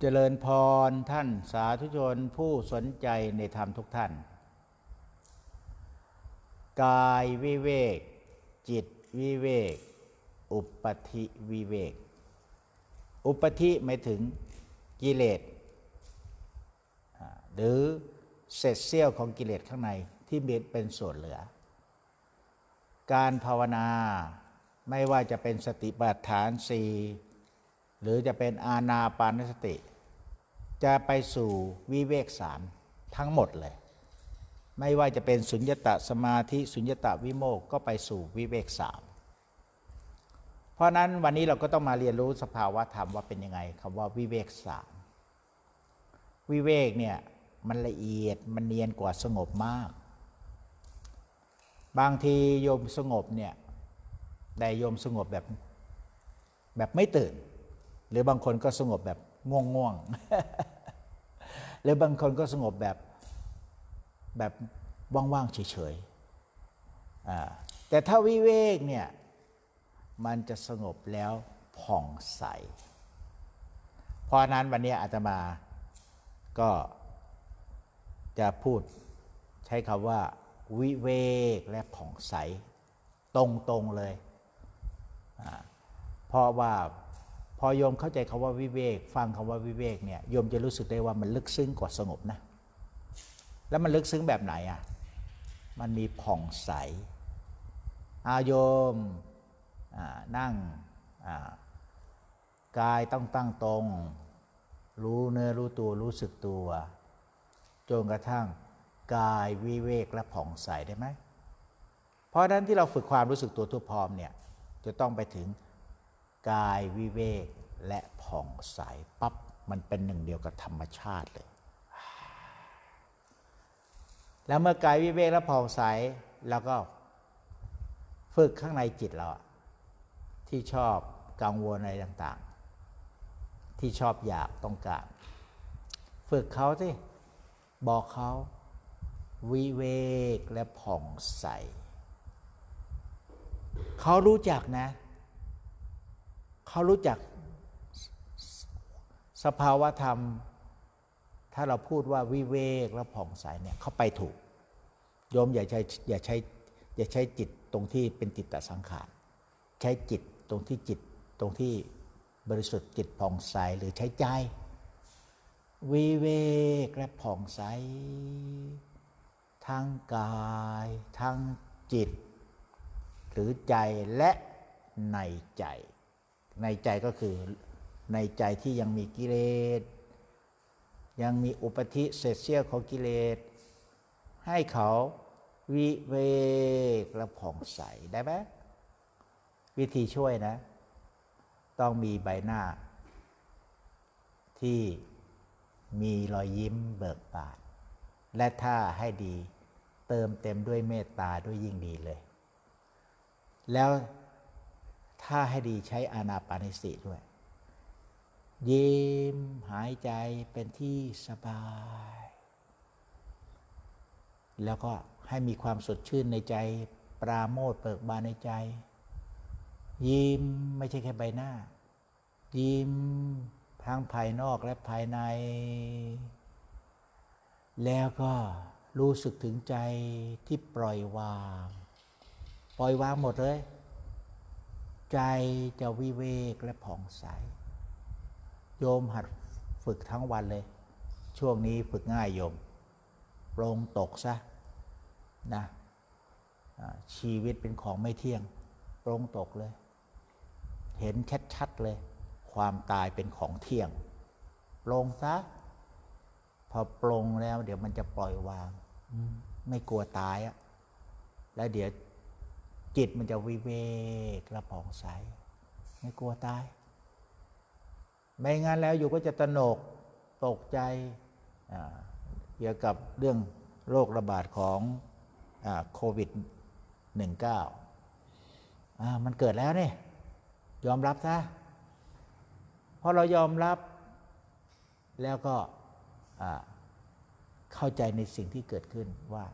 เจริญพรท่านสาธุชนผู้สนใจในธรรมทุกท่าน กายวิเวก จิตวิเวก อุปธิวิเวก อุปธิหมายถึงกิเลสหรือเศษเสี้ยวของกิเลสข้างในที่มีเป็นส่วนเหลือ การภาวนาไม่ว่าจะเป็นสติปัฏฐานสี่ หรือจะเป็นอาณาปานสติ จะไปสู่วิเวกสามทั้งหมดเลย ไม่ว่าจะเป็นสุญญตสมาธิสุญญตวิโมกก็ไปสู่วิเวกสามเพราะนั้นวันนี้เราก็ต้องมาเรียนรู้สภาวะธรรมว่าเป็นยังไงคำว่าวิเวกสามวิเวกเนี่ยมันละเอียดมันเนียนกว่าสงบมาก บางทีโยมสงบเนี่ยแต่โยมสงบแบบแบบไม่ตื่น หรือบางคนก็สงบแบบง่วงง่วงๆหรือบางคนก็สงบแบบแบบว่างๆเฉยๆแต่ถ้าวิเวกเนี่ยมันจะสงบแล้วผ่องใส เพราะนั้นวันนี้อาตมาก็จะพูดใช้คำว่า วิเวกและผ่องใส ตรงๆเลย เพราะว่า พอโยมเข้าใจคำว่าวิเวก ฟังคำว่าวิเวกเนี่ยโยมจะรู้สึกได้ว่ามันลึกซึ้งกว่าสงบนะ แล้วมันลึกซึ้งแบบไหนอะ มันมีผ่องใสอาโยมนั่งกายต้องตั้งตรง รู้เนื้อรู้ตัวรู้สึกตัว จนกระทั่งกายวิเวกและผ่องใสได้ไหม เพราะฉะนั้นที่เราฝึกความรู้สึกตัวทั่วพร้อมเนี่ยจะต้องไปถึง กายวิเวกและผ่องใสปั๊บมันเป็นหนึ่งเดียวกับธรรมชาติเลย แล้วเมื่อกายวิเวกและผ่องใสแล้วก็ฝึกข้างในจิตเราที่ชอบกังวลอะไรต่างๆ ที่ชอบอยากต้องการ ฝึกเขาสิบอกเขาวิเวกและผ่องใส เขารู้จักนะ เขารู้จักสภาวะธรรม ถ้าเราพูดว่าวิเวกและผ่องใสเนี่ยเขาไปถูกโยมอย่าใช้อย่าใช้อย่าใช้จิตตรงที่เป็นจิตตสังขาร ใช้จิตตรงที่จิตตรงที่บริสุทธิ์จิตผ่องใสหรือใช้ใจวิเวกและผ่องใสทั้งกายทั้งจิต หรือใจและในใจ ในใจก็คือในใจที่ยังมีกิเลสยังมีอุปธิเศษเสี้ยวของกิเลสให้เขาวิเวกและผ่องใสได้ไหมวิธีช่วยนะ ต้องมีใบหน้า ที่มีรอยยิ้มเบิกบานและถ้าให้ดีเติมเต็มด้วยเมตตาด้วยยิ่งดีเลย แล้ว ถ้าให้ดีใช้อานาปานิสติด้วย ยิ้มหายใจเป็นที่สบาย แล้วก็ให้มีความสดชื่นในใจ ปราโมทเปิกบานในใจ ยิ้มไม่ใช่แค่ใบหน้า ยิ้มทั้งภายนอกและภายใน แล้วก็รู้สึกถึงใจที่ปล่อยวาง ปล่อยวางหมดเลย ใจจะวิเวกและผ่องใส โยมหัดฝึกทั้งวันเลย ช่วงนี้ฝึกง่ายโยมปรงตกซะนะชีวิตเป็นของไม่เที่ยงปรงตกเลย เห็นชัดๆเลย ความตายเป็นของเที่ยงปรงซะพอปรงแล้ว เดี๋ยวมันจะปล่อยวาง ไม่กลัวตายอะแล้วเดี๋ยว จิตมันจะวิเวกและผ่องใส ไม่กลัวตาย ไม่งั้นแล้วอยู่ก็จะตนกตกใจเกี่ยวกับเรื่องโรคระบาดของโควิด -19 อ่ามันเกิดแล้วเนี่ยยอมรับซะพอเรายอมรับแล้วก็เข้าใจในสิ่งที่เกิดขึ้นว่า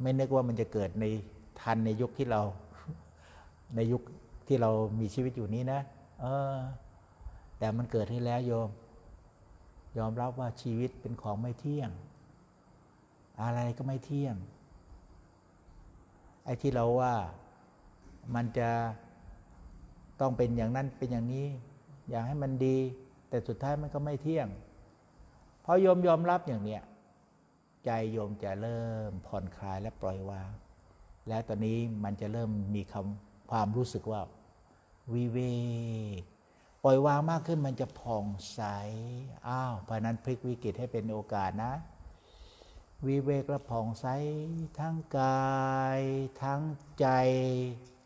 ไม่นึกว่ามันจะเกิดใน ทันในยุคที่เรา ในยุคที่เรามีชีวิตอยู่นี้นะ เออ แต่มันเกิดขึ้นแล้วโยม ยอมรับว่าชีวิตเป็นของไม่เที่ยง อะไรก็ไม่เที่ยง ไอ้ที่เราว่ามันจะต้องเป็นอย่างนั้นเป็นอย่างนี้ อยากให้มันดี แต่สุดท้ายมันก็ไม่เที่ยงพอโยมยอมรับอย่างเนี้ยใจโยมจะเริ่มผ่อนคลายและปล่อยวาง แล้วตอนนี้มันจะเริ่มมีคำความรู้สึกว่าวิเวกปล่อยวางมากขึ้นมันจะผ่องใส อ้าวเพราะนั้นพลิกวิกฤตให้เป็นโอกาสนะ วิเวกและผ่องใสทั้งกาย ทั้งใจ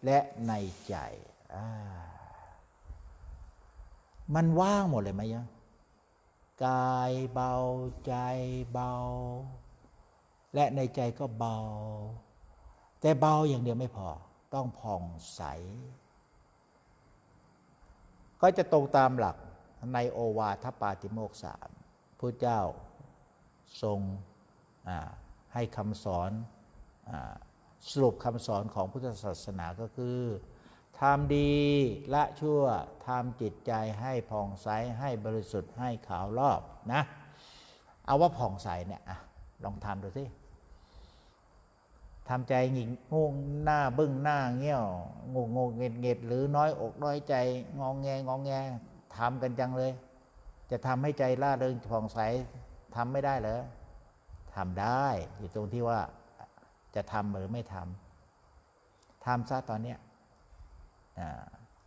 และในใจ มันว่างหมดเลยไหมยังกายเบาใจเบา และในใจก็เบา แต่เบาอย่างเดียวไม่พอ ต้องผ่องใส ก็จะตรงตามหลักในโอวาทปาติโมกสามพระเจ้าทรงให้คำสอนอสรุปคำสอนของพุทธศาสนาก็คือทำดีละชั่วทำจิตใจให้ผ่องใสให้บริสุทธิ์ให้ขาวรอบนะ เอาว่าผ่องใสเนี่ยอลองทำดูสิ ทำใจหงิกงงหน้าบึ้งหน้าเงี้ยวงงงเง็ดเง็ดหรือน้อยอกน้อยใจงองแงงองแงทำกันจังเลย จะทำให้ใจล่าเริงผ่องใสทำไม่ได้เหรอทำได้อยู่ตรงที่ว่าจะทำหรือไม่ทำทำซะตอนเนี้ย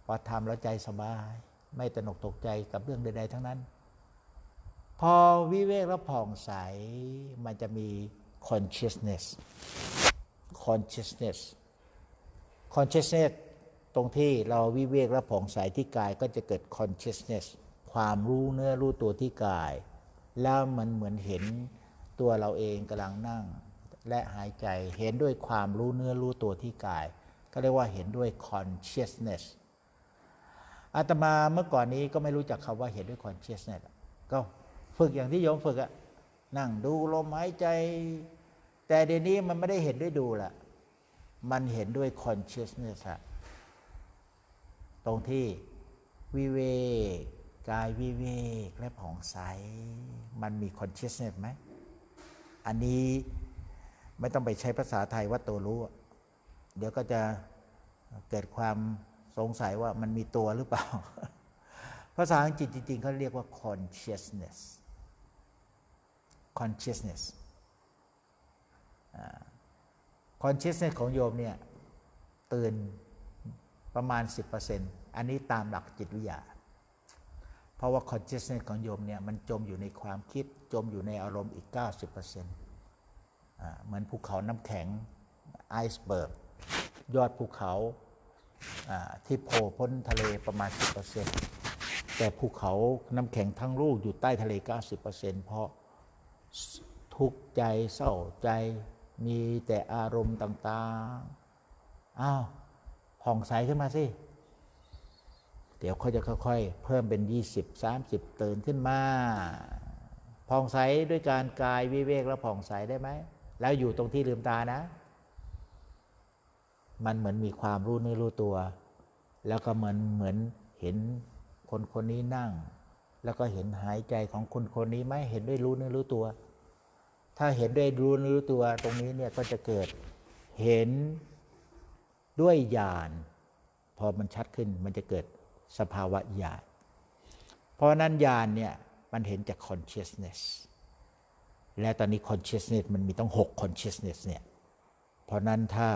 พอทำแล้วใจสบาย ไม่ตนกตกใจกับเรื่องใดๆทั้งนั้น พอวิเวกแล้วผ่องใสมันจะมี consciousness consciousness consciousness ตรงที่เราวิเวกและผ่องใสที่กายก็จะเกิด consciousness ความรู้เนื้อรู้ตัวที่กาย แล้วมันเหมือนเห็นตัวเราเองกำลังนั่ง และหายใจเห็นด้วยความรู้เนื้อรู้ตัวที่กาย ก็เรียกว่าเห็นด้วย consciousness อาตมาเมื่อก่อนนี้ก็ไม่รู้จักคำว่าเห็นด้วย consciousness ก็ฝึกอย่างที่โยมฝึกอะนั่งดูลมหายใจ แต่เดี๋ยวนี้มันไม่ได้เห็นด้วยดูละมันเห็นด้วย consciousness อะตรงที่วิเวกกายวิเวกและผ่องใส มันมี consciousness ไหม อันนี้ไม่ต้องไปใช้ภาษาไทยว่าตัวรู้ เดี๋ยวก็จะเกิดความสงสัยว่ามันมีตัวหรือเปล่า ภาษาอังกฤษจริงๆเขาเรียกว่า consciousness consciousness consciousness ของโยมเนี่ยตื่นประมาณ 10%อันนี้ตามหลักจิตวิทยา เพราะว่า consciousness ของโยมเนี่ยมันจมอยู่ในความคิดจมอยู่ในอารมณ์อีก 90%อเหมือนภูเขาน้ำแข็งไอซ์เบิร์กยอดภูเขาอ่าที่โผล่พ้นทะเลประมาณ 10%แต่ภูเขาน้ำแข็งทั้งลูกอยู่ใต้ทะเล 90%เพราะทุกข์ใจเศร้าใจ มีแต่อารมณ์ต่างๆ อ้าวผ่องใสขึ้นมาสิ เดี๋ยวเขาจะค่อยๆ เพิ่มเป็น20 30ตื่นขึ้นมา ผ่องใสด้วยการกายวิเวกแล้วผ่องใสได้ไหม แล้วอยู่ตรงที่ลืมตานะ มันเหมือนมีความรู้เนื้อรู้ตัว แล้วก็เหมือนเหมือนเห็นคนคนนี้นั่ง แล้วก็เห็นหายใจของคนคนนี้ไหมเห็นด้วยรู้เนื้อรู้ตัว ถ้าเห็นด้วยรู้รู้ตัวตรงนี้เนี่ยก็จะเกิดเห็นด้วยญาณพอมันชัดขึ้นมันจะเกิดสภาวะญาณเพราะนั้นญาณเนี่ยมันเห็นจาก consciousness และตอนนี้ consciousness มันมีต้อง 6 consciousness เนี่ยเพราะนั้นถ้า